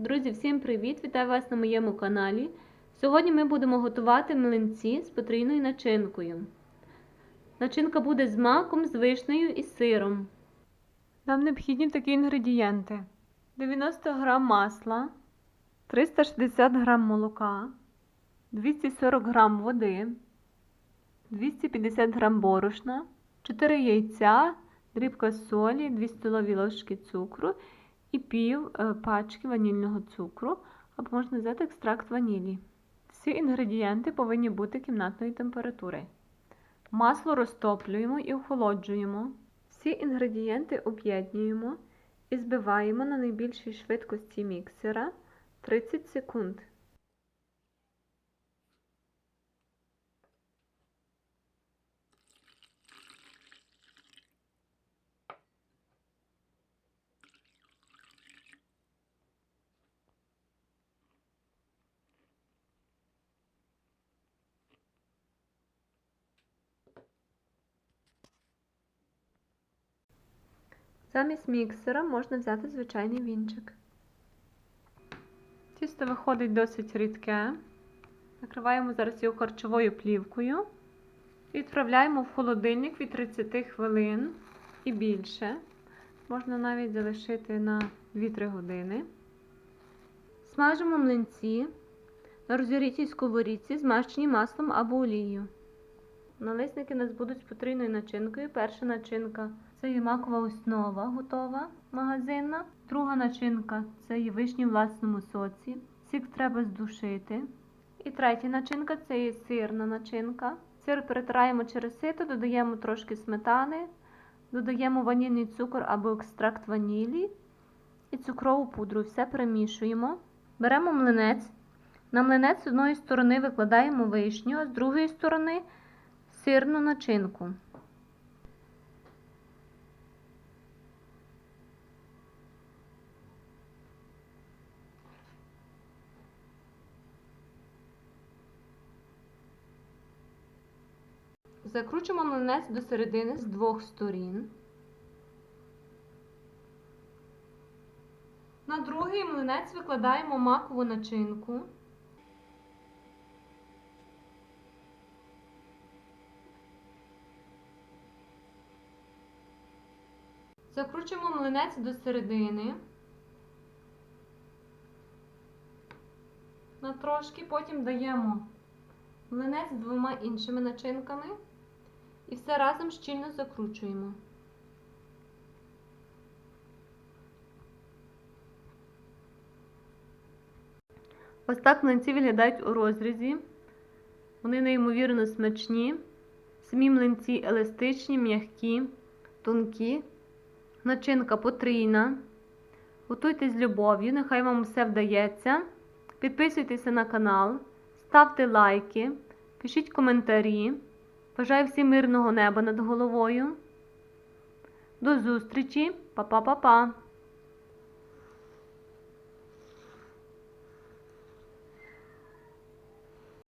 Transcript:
Друзі, всім привіт! Вітаю вас на моєму каналі. Сьогодні ми будемо готувати млинці з потрійною начинкою. Начинка буде з маком, з вишнею і сиром. Нам необхідні такі інгредієнти: 90 г масла, 360 г молока, 240 г води, 250 г борошна, 4 яйця, дрібка солі, 2 столові ложки цукру і пів е, пачки ванільного цукру, або можна взяти екстракт ванілі. Всі інгредієнти повинні бути кімнатної температури. Масло розтоплюємо і охолоджуємо. Всі інгредієнти об'єднуємо і збиваємо на найбільшій швидкості міксера 30 секунд. Замість міксера можна взяти звичайний вінчик. Тісто виходить досить рідке. Накриваємо зараз його харчовою плівкою. Відправляємо в холодильник від 30 хвилин і більше. Можна навіть залишити на 2-3 години. Смажимо млинці на розігрітій сковорідці, змащені маслом або олією. Налисники у нас будуть з потрійною начинкою. Перша начинка це є макова основа готова магазинна. Друга начинка це є вишні в власному соці. Сік треба здушити. І третя начинка це є сирна начинка. Сир перетираємо через сито, додаємо трошки сметани, додаємо ванільний цукор або екстракт ванілі і цукрову пудру. Все перемішуємо. Беремо млинець. На млинець з одної сторони викладаємо вишню, а з другої сторони сирну начинку. Закручуємо млинець до середини з двох сторін. На другий млинець викладаємо макову начинку. Закручуємо млинець до середини. На трошки, потім даємо млинець з двома іншими начинками і все разом щільно закручуємо. Ось так млинці виглядають у розрізі. Вони неймовірно смачні. Самі млинці еластичні, м'які, тонкі. Начинка потрійна. Готуйте з любов'ю, нехай вам все вдається. Підписуйтеся на канал, ставте лайки, пишіть коментарі. Бажаю всім мирного неба над головою. До зустрічі, Па-па-па-па!